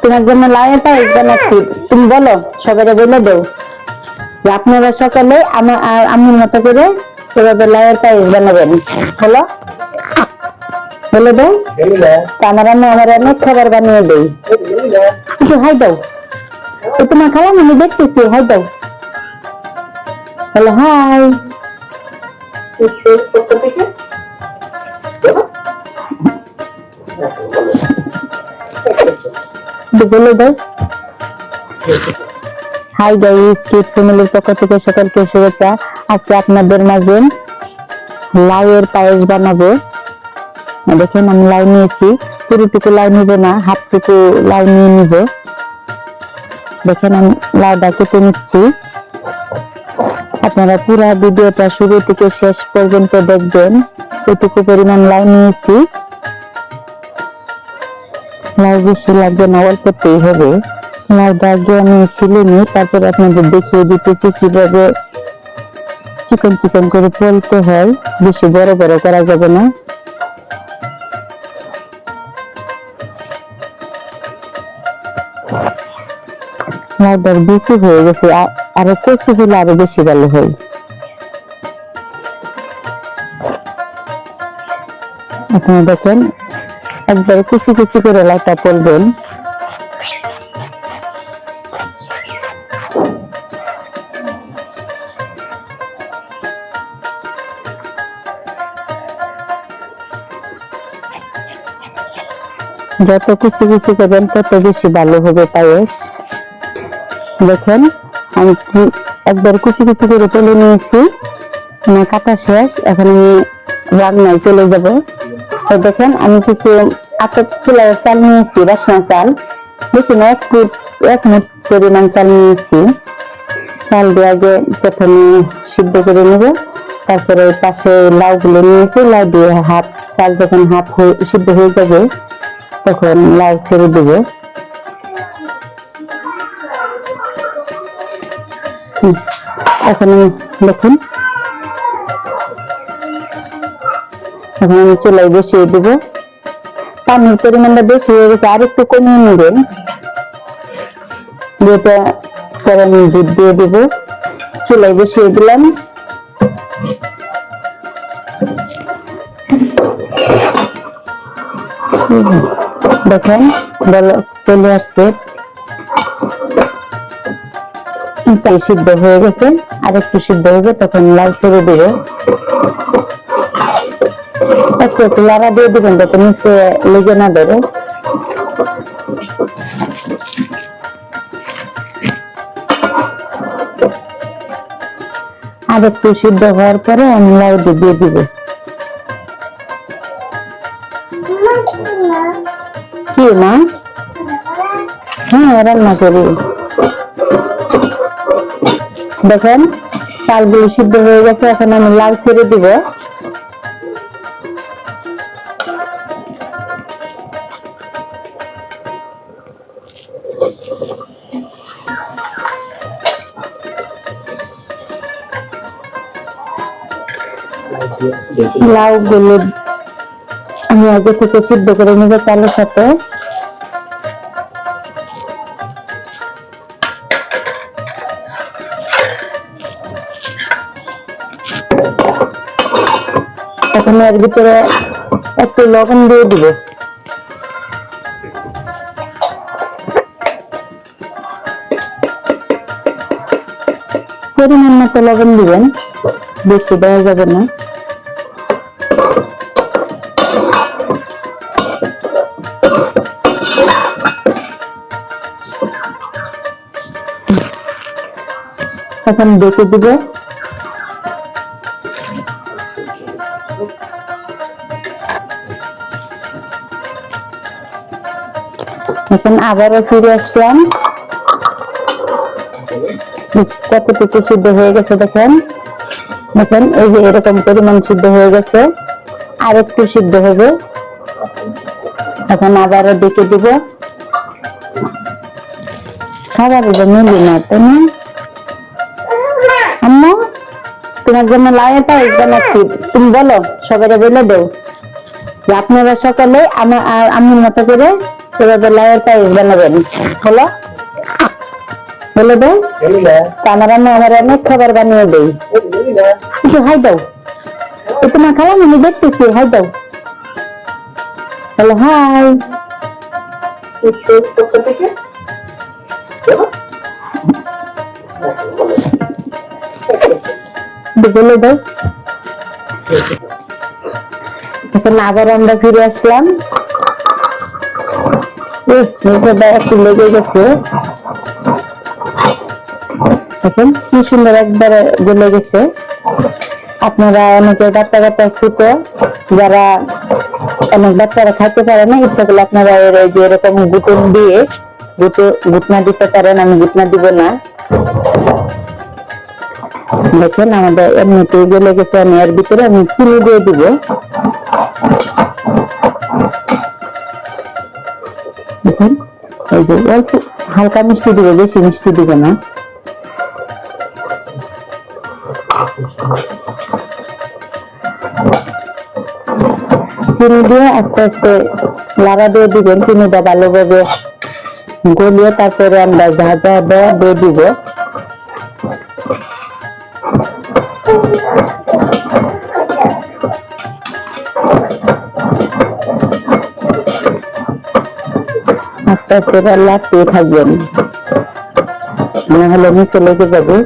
তোমার জন্য লাউয়ের পায়েস বানাচ্ছি তুমি বলো সবাই বলে দেও। আপনারা সকালে আমার আম্মুর মতো করে এভাবে লাউয়ের পায়েস বানাবেন হলো বলে। দেও? তা আমার আম্মু আমার অনেক খাবার বানিয়ে দেই। একটু হাই দাও। তো তোমার খাওয়া আমি দেখতেছি, হাই দাও। Hello hi. Hi guys kid ফ্যামিলির পক্ষ থেকে সকলকে শুভেচ্ছা। আজকে আপনাদের মাঝে লাউয়ের পায়েস বানাবো। দেখেন আমি লাউ নিয়েছি। পুরোটুকু লাউ নিব না হাফটুকু লাউ নিয়ে নিব। দেখেন আমি লাউটা কেটে নিচ্ছি। আপনারা পুরো ভিডিওটা শুরু থেকে শেষ পর্যন্ত দেখবেন। এটুকু পরিমাণ লাউ নিয়েছি। লাউ বেশি লাগবে না অল্পতেই হবে। লাউটা আগে আমি ছিলে নিই, তারপর আপনাদের দেখিয়ে দিতেছি কীভাবে চিকন চিকন করে ফেলতে হয়। বেশি বড় বড় করা যাবে না। লাউটার বেশি হয়ে গেছে আরও কচি হলে আরও বেশি ভালো হয়। আপনারা দেখেন একবারে কুচি কুচি করে লাউটা করবেন যত কুচি কুচি করবেন, তত বেশি ভালো হবে পায়েস। দেখেন, আমি একবার কুচি কুচি করে তুলে নিয়েছি। কাটা শেষ, এখন আমি রান্নায় চলে যাব। তো দেখেন আমি কিছু আটক পোলাওয়ের চাল নিয়েছি, বাসনা চাল। বেশি না এক ফুট এক মুঠ পরিমাণ চাল নিয়েছি। চাল দিয়ে আগে প্রথমে সিদ্ধ করে নেব। তারপরে পাশে লাউ গুলো নিয়েছি। লাউ দিয়ে হাফ, চাল যখন হাফ হয়ে, সিদ্ধ হয়ে যাবে, তখন লাউ ছেড়ে দেবো। এখন দেখুন এখন আমি বসিয়ে দেব। পানির পরিমাণটা বেশি হয়ে গেছে, আর একটু কমিয়ে নেবেন যেটা পরে আমি দুধ দিয়ে দেব। চুলাই বসিয়ে দিলাম। দেখেন চলে আসছে। চাল সিদ্ধ হয়ে গেছে, আর একটু সিদ্ধ হবে তখন লাল ছেড়ে দেবে। একটু লাড়া দিয়ে দিবেন, যাতে নিচে লেগে না ধরে। আর একটু সিদ্ধ হওয়ার পরে আমি লাউ দিয়ে দিব। কি মা? হ্যাঁ রান্না করি। দেখেন, চালগুলো সিদ্ধ হয়ে গেছে, এখন আমি লাউ ছেড়ে দিব। লাউ গুলো আমি আগে থেকে সিদ্ধ করে নিব চালের সাথে। এখন এর ভিতরে একটু লবণ দিয়ে দিব। পরিমাণ মতো লবণ দিবেন, বেশি দেওয়া যাবে না। এখন দেখে দিব। এখন আবারও ফিরে আসলাম। কতটুকু সিদ্ধ হয়ে গেছে দেখেন। দেখেন, এই যে এরকম পরিমাণ সিদ্ধ হয়ে গেছে। আর একটু সিদ্ধ হবে। এখন আবারও দেখে দিব। খাবার মিলি না, তাই না? তোমার জন্য লাউয়ের পায়েস বানাচ্ছি। তুমি বলো সবাই বলে দেও। যে আপনারা সকালে আমার আম্মুর মতো করে এভাবে লাউয়ের পায়েস বানাবেন। হলো বলে দাও। আমার আম্মা আমার অনেক খাবার বানিয়ে দেই। একটু হাই দাও। না খাওয়া আমি দেখতেছি হাই দাও। Hello hi. বলে দাও। এখন আবার আমরা ফিরে আসলাম। একটু লেগে গেছে। দেখেন, কি সুন্দর একবারে গলে গেছে। আপনারা অনেকে বাচ্চা কাচ্চা ছোট, যারা অনেক বাচ্চারা খাইতে পারে না, ইচ্ছা করলে আপনারা যে এরকম গুটন দিয়ে, গুটো গুটনা দিতে পারেন, আমি গুটনা দিব না। দেখেন, আমাদের এমনিতেই গলে গেছে, আমি এর ভিতরে আমি চিনি দিয়ে দিব। দেখুন, এই যে অল্প হালকা মিষ্টি দিব, বেশি মিষ্টি দিব না। চিনি দিয়ে আস্তে আস্তে লাড়া দিয়ে দিবেন, চিনিটা ভালোভাবে গলিয়ে তারপরে আমরা দেওয়া দিয়ে দিব। আস্তে আস্তে এবার লাড়তেই থাকবেন। না হলে নিচে লেগে যাবে।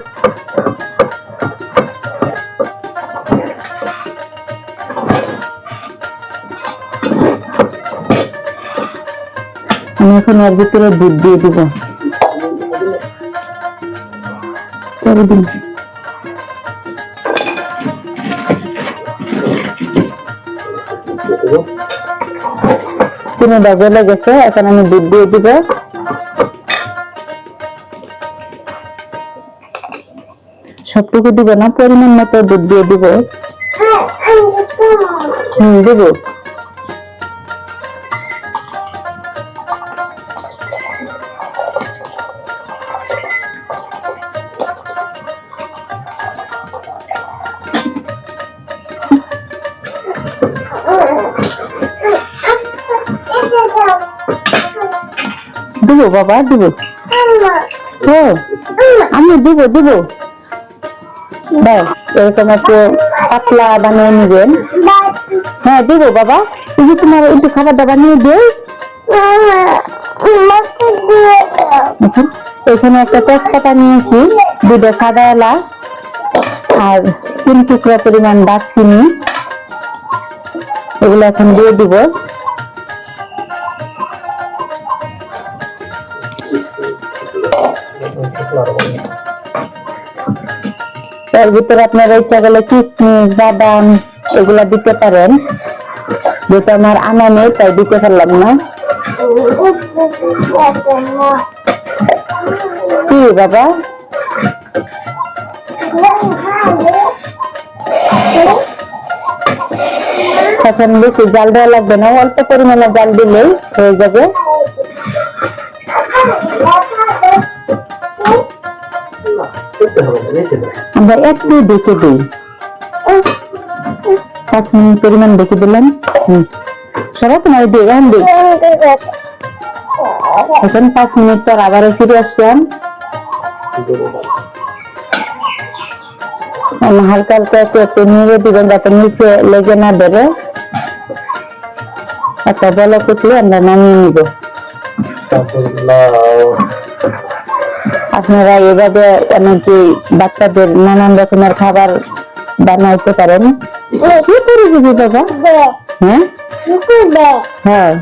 আমি এখন এর ভিতরে দুধ দিয়ে দিব। দিন। চিনিটা গলে গেছে, এখন আমি দুধ দিয়ে দিব। সবটুকু দিব না, পরিমাণ মতো দুধ দিয়ে দিব। হম, দিব। দিব বাবা দিব। ও আমি দিব দিব। এরকম একটু পাতলা বানিয়ে নিবেন। হ্যাঁ দিব বাবা। এই যে তোমার একটু বানিয়ে দিও। দেখুন, এখানে একটা তেজপাতা নিয়েছি দুটো সাদা এলাচ আর তিন টুকরা পরিমাণ দারচিনি। এগুলো এখন দিয়ে দিব। এর ভিতরে আপনারা ইচ্ছা করলে কিশমিশ বাদাম এগুলা দিতে পারেন। যেটা আমার আনা নেই, তাই দিতে পারলাম না। কি বাবা? এখন বেশি জাল দেওয়া লাগবে না, অল্প পরিমাণে জাল দিলেই হয়ে যাবে। আমরা একটু দেখে দিই পাঁচ মিনিট পরিমাণ দেখে দিলাম হুম সবাই তোমার দিই এখন দিই এখন পাঁচ মিনিট পর আবারও ফিরে আসলাম আমি হালকা হালকা একটু একটু নিয়ে দিবেন যাতে নিচে লেগে না ধরে একটা বলে কুচলে আমরা নামিয়ে নিব আপনারা এভাবে অনেকে বাচ্চাদের নানান রকমের খাবার বানাইতে পারেন। কি করে দিবি বাবা? হ্যাঁ। হ্যাঁ?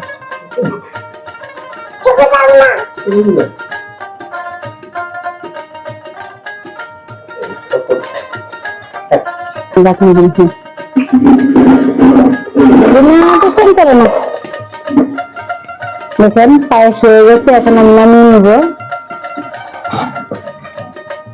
দেখুন না দেখেন পায়েস হয়ে গেছে এখন আমি নামিয়ে নিব।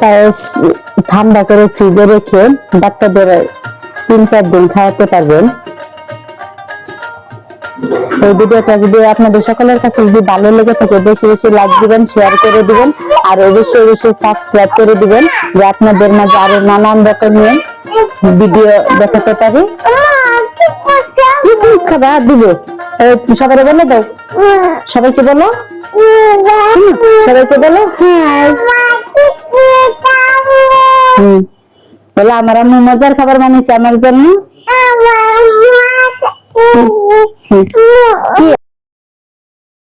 পায়েস ঠান্ডা করে ফ্রিজে রেখে বাচ্চাদের তিন চার দিন খাওয়াতে পারবেন। এই ভিডিওটা যদি আপনাদের সকলের কাছে যদি ভালো লেগে থাকে, বেশি বেশি লাইক দিবেন শেয়ার করে দিবেন, আর অবশ্যই অবশ্যই সাবস্ক্রাইব করে দিবেন, যে আপনাদের মাঝে আরও নানান রকমের ভিডিও দেখাতে পারি। কিসমিস খাবা দিব? সবাই বলে দাও সবাইকে বলো। সবাইকে বলো। বলে আমার আম্মু মজার খাবার বানিয়েছে আমার জন্য।